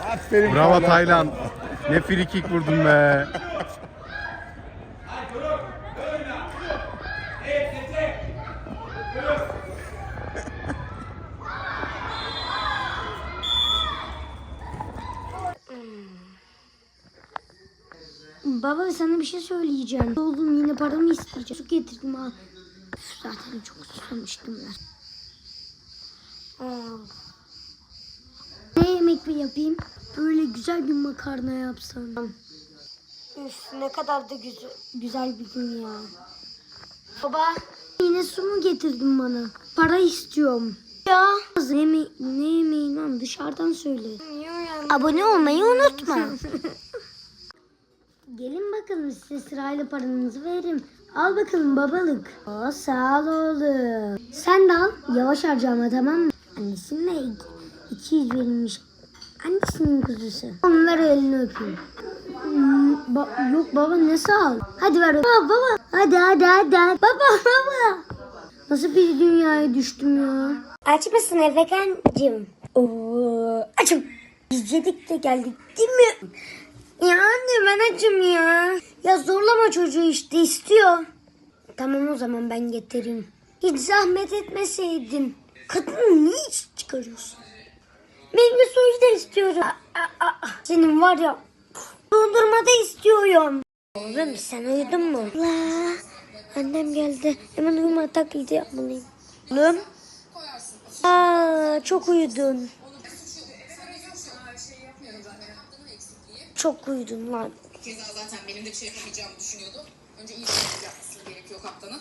Aferin Bravo Taylan. Taylan. Ne free kick vurdun be. Baba sana bir şey söyleyeceğim. Oğlum yine paramı isteyeceğim. Su getirdim ha. Zaten çok susamıştım ben. Aa. Mi yapayım? Böyle güzel bir makarna yapsam. Üf ne kadar da güzel, güzel bir gün ya. Baba yine su mu getirdin bana? Para istiyorum. Ya. Ne, yeme ne yemeğin lan dışarıdan söyle. Abone olmayı unutma. Gelin bakalım size sırayla paranızı veririm. Al bakalım babalık. Aa, sağ ol oğlum. Sen de al. Yavaş harcama tamam mı? Annesine 200 verilmiş. Annesinin kuzusu. Onları elini öpeyim. Hmm, ba- yok baba ne sağ ol. Hadi ver. Baba baba. Hadi hadi hadi. hadi. Baba baba. Nasıl bir dünyaya düştüm ya? Aç mısın Efekancığım? Oo, açım. Biz yedik de geldik değil mi? Ya anne ben açım ya. Ya zorlama çocuğu işte istiyor. Tamam o zaman ben getireyim. Hiç zahmet etmeseydin. Kadını niye iş çıkarıyorsun? Meyve suyu da istiyorum. Aa, aa, aa. Senin var ya dondurma da istiyorum. Oğlum sen uyudun mu? La, annem geldi. Hemen uyuma taklidi yapmalıyım. Oğlum. Aa, çok uyudun. Çok uyudun lan. Keza zaten benim de bir şey yapamayacağımı düşünüyordu. Önce iyi bir yapması gerekiyor kaptanın.